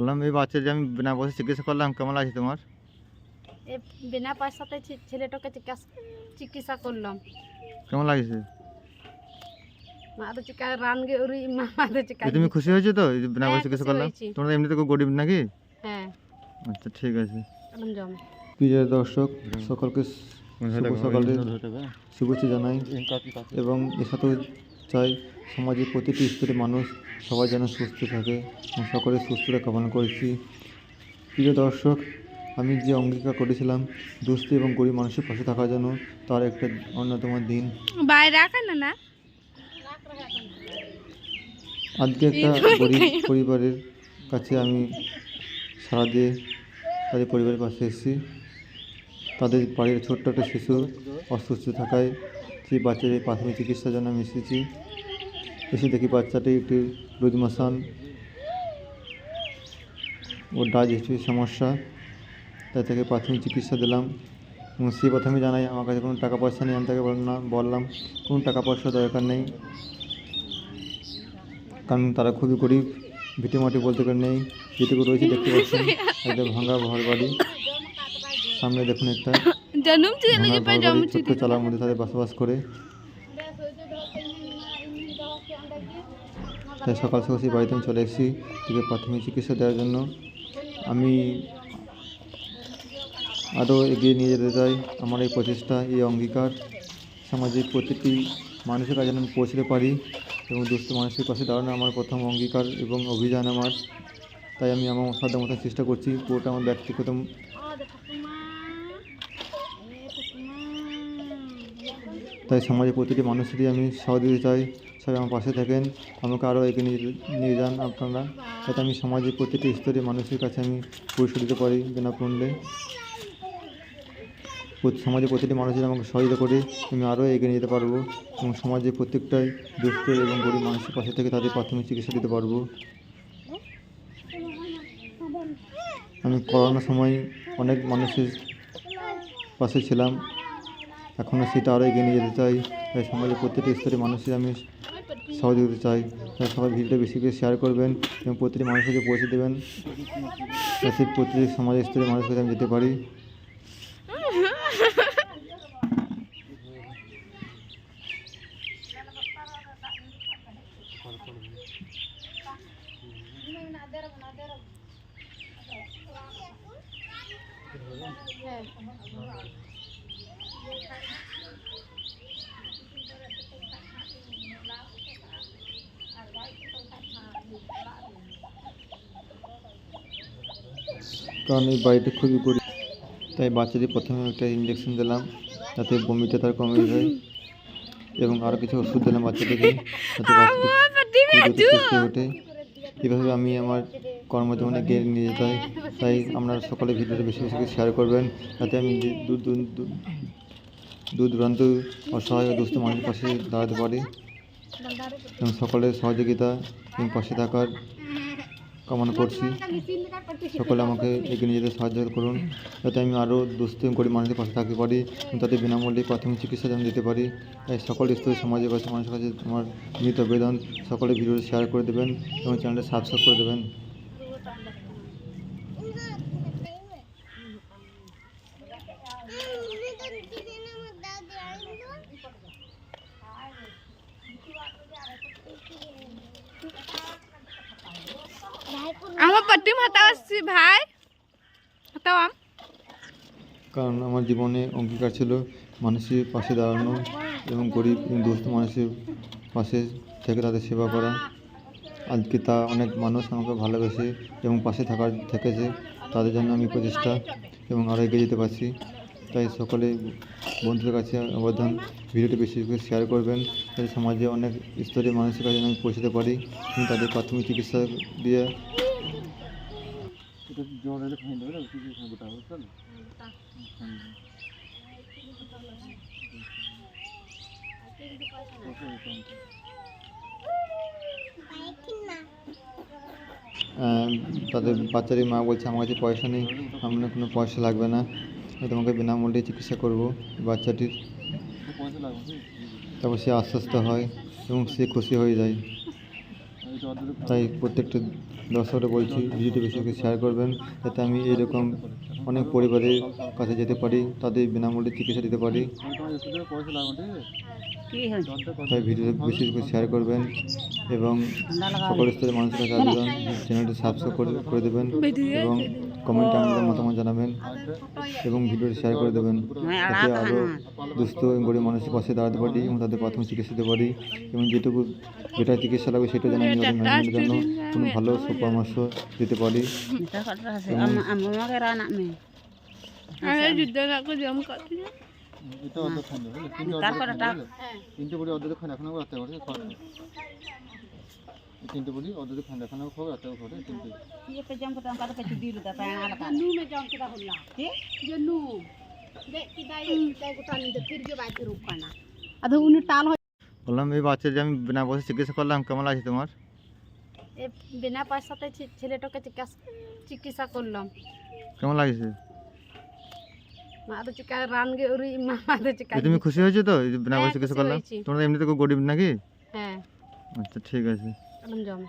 বললাম এই বাচ্চা যে আমি বিনা পয়সা চিকিৎসা করলাম কেমন লাগছে তোমার? এ বিনা পয়সাতে ছে- ছেলেটাকে চিকিৎসা চিকিৎসা করলাম। কেমন লাগছে? মাদু চিকা রানগে উরি মাদু চিকা এই তুমি খুশি হয়েছো তো? এই যে বিনা হ্যাঁ, পয়সা চিকিৎসা খুশি করলাম? হয়েছি। তোমরা এমনিতে খুব গরিব নাকি? হ্যাঁ। আচ্ছা ঠিক আছে। জম প্রিয় দর্শক সকলকে শুভ সকালের শুভেচ্ছা জানাই। এবং এর সাথেও চাই সমাজের প্রতিটি স্তরের মানুষ সবাই যেন সুস্থ থাকে এবং সকলের সুস্থতা কামনা করেছি। প্রিয় দর্শক আমি যে অঙ্গীকার করেছিলাম দুস্থ এবং গরিব মানুষের পাশে থাকার জন্য তার একটা অন্যতম দিন। বাইরে রাখেন না আজকে একটা গরিব পরিবারের কাছে আমি সারা দিয়ে তাদের পরিবারের পাশে এসেছি। তাদের বাড়ির ছোট্ট একটা শিশু অসুস্থ থাকায় সেই বাচ্চাদের প্রাথমিক চিকিৎসার জন্য আমি এসেছি। এসে দেখি বাচ্চাটি একটি রুদমাসান ও ডাইজেস্টিভ সমস্যা, তাই তাকে প্রাথমিক চিকিৎসা দিলাম। এবং সে প্রথমে জানাই আমার কাছে কোনো টাকা পয়সা নেই। আমি তাকে বললাম বললাম, কোনো টাকা পয়সা দরকার নেই। কারণ তারা খুবই গরিব, ভিটে মাটি বলতে গেলে নেই। যেটুকু রয়েছে দেখতে পাচ্ছেন একটা ভাঙা ঘর বাড়ি সামনে দেখুন একটা জন্ম চালার মধ্যে তাদের বসবাস করে। তাই সকাল সকাল সেই বাড়িতে আমি চলে এসেছি তাকে প্রাথমিক চিকিৎসা দেওয়ার জন্য। আমি আরও এগিয়ে নিয়ে যেতে চাই। আমার এই প্রচেষ্টা এই অঙ্গীকার সমাজের প্রতিটি মানুষের কাছে আমি পৌঁছতে পারি এবং দুস্থ মানুষের পাশে দাঁড়ানো আমার প্রথম অঙ্গীকার এবং অভিযান আমার। তাই আমি আমার সাধ্য মতো চেষ্টা করছি। পুরোটা আমার ব্যক্তিগত তাই সমাজের প্রতিটি মানুষেরই আমি সহযোগিতা চাই। সবাই আমার পাশে থাকেন। আমাকে আরও এগিয়ে নিয়ে নিয়ে যান আপনারা। যাতে আমি সমাজের প্রতিটি স্তরের মানুষের কাছে আমি পরিষেবা দিতে পারি বিনামূল্যে প্রতি- সমাজের প্রতিটি মানুষের আমাকে সহযোগিতা করে আমি আরও এগিয়ে যেতে পারব এবং সমাজের প্রত্যেকটাই দুস্থ এবং গরিব মানুষের পাশে থেকে তাদের প্রাথমিক চিকিৎসা দিতে পারব। আমি করোনার সময় অনেক মানুষের পাশে ছিলাম। এখনও সেটা আরও এগিয়ে নিয়ে যেতে চাই। তাই সমাজের প্রত্যেকটি স্তরের মানুষের আমি সহযোগিতা চাই। তাই সবাই ভিডিওটা বেশি করে শেয়ার করবেন এবং প্রতিটি মানুষকে পৌঁছে দেবেন। যাতে প্রতিটি সমাজের স্তরের মানুষের কাছে আমি যেতে পারি। কারণ এই বাড়িটা খুবই গরিব তাই বাচ্চাদের প্রথমে একটা ইঞ্জেকশন দিলাম যাতে বমিটা তার কমে যায় এবং আরও কিছু ওষুধ দিলাম বাচ্চাদেরকে যাতে সুস্থ ওঠে। এভাবে আমি আমার কর্মজীবনে এগিয়ে নিয়ে যেতে চাই তাই আপনারা সকলে ভিডিওটা বেশি বেশি করে শেয়ার করবেন যাতে আমি দূর দূর দূর- দূর দূরান্ত অসহায় ও দুস্থ মানুষের পাশে দাঁড়াতে পারি এবং সকলের সহযোগিতা এবং পাশে থাকার কামনা করছি। সকলে আমাকে এগিয়ে নিয়ে যেতে সাহায্য করুন যাতে আমি আরও দুস্থ এবং গরিব মানুষের পাশে থাকতে পারি এবং তাদের বিনামূল্যে প্রাথমিক চিকিৎসা যেন দিতে পারি। তাই সকল স্তরের সমাজের কাছে মানুষের কাছে আমার মৃত আবেদন। সকলে ভিডিওটি শেয়ার করে দেবেন এবং চ্যানেলটা সাবস্ক্রাইব করে দেবেন। আমার মাতা আসছি, ভাই। কারণ আমার জীবনে অঙ্গীকার ছিল মানুষের পাশে দাঁড়ানো এবং গরিব দুস্থ মানুষের পাশে থেকে তাদের সেবা করা। আজকে তা অনেক মানুষ আমাকে ভালোবেসে এবং পাশে থাকার, থেকেছে। তাদের জন্য আমি প্রচেষ্টা এবং আরও এগিয়ে যেতে পারছি। তাই সকলে বন্ধুদের কাছে অবদান। ভিডিওটি বেশি করে শেয়ার করবেন। যাতে সমাজে অনেক স্তরের মানুষের কাছে আমি পৌঁছতে পারি। তাদের প্রাথমিক চিকিৎসা দিয়ে আহ, তাদের বাচ্চারই মা বলছে আমার কাছে পয়সা নেই আপনার কোনো পয়সা লাগবে না। তোমাকে বিনামূল্যে চিকিৎসা করব বাচ্চাটির। তারপর সে আশ্বস্ত হয় এবং সে খুশি হয়ে যায়। তাই প্রত্যেকটা দর্শকরা বলছি ভিডিওটি বেশি করে শেয়ার করবেন যাতে আমি এরকম অনেক পরিবারের কাছে যেতে পারি তাদের বিনামূল্যে চিকিৎসা দিতে পারি। তাই ভিডিওটি বেশি করে শেয়ার করবেন এবং সকল স্তরের মানুষের কাছে আবেদন চ্যানেলটি সাবস্ক্রাইব করে করে দেবেন এবং কমেন্টে আমাদের মতামত জানাবেন এবং ভিডিওটি শেয়ার করে দেবেন। যাতে আরও দুস্থ এবং গরিব মানুষের পাশে দাঁড়াতে পারি এবং তাদের প্রাথমিক চিকিৎসা দিতে পারি এবং যেটুকু যেটা চিকিৎসা লাগবে সেটা যেন আমি ম্যানেজমেন্টের জন্য। কোনো ভালো সুপরামর্শ দিতে পারি। তিনটে বড়ি অর্ধেক খান এখনও রাতে করে তিনটে বড়ি অর্ধেক খান এখনো খাবো রাতে করে তিনটে नू में जाम किदा होला ये नू दे किदा ये किदा गोटा नी दे फिर के बात रुक करना अधो उन्हें टाल हो বললাম এই বাচ্চা যে আমি বিনা পয়সা চিকিৎসা করলাম কেমন লাগছে তোমার এ বিনা পয়সাতে ছে- ছেলেটাকে চিকিৎসা চিকিৎসা করলাম কেমন লাগছে মা তো চিকা রান গে উরি মা তো চিকা এই তুমি খুশি হয়েছো তো এই যে বিনা হ্যাঁ, পয়সা চিকিৎসা খুশি করলাম হয়েছি। তোমরা এমনিতে খুব গরিব নাকি হ্যাঁ আচ্ছা ঠিক আছে আলম জমে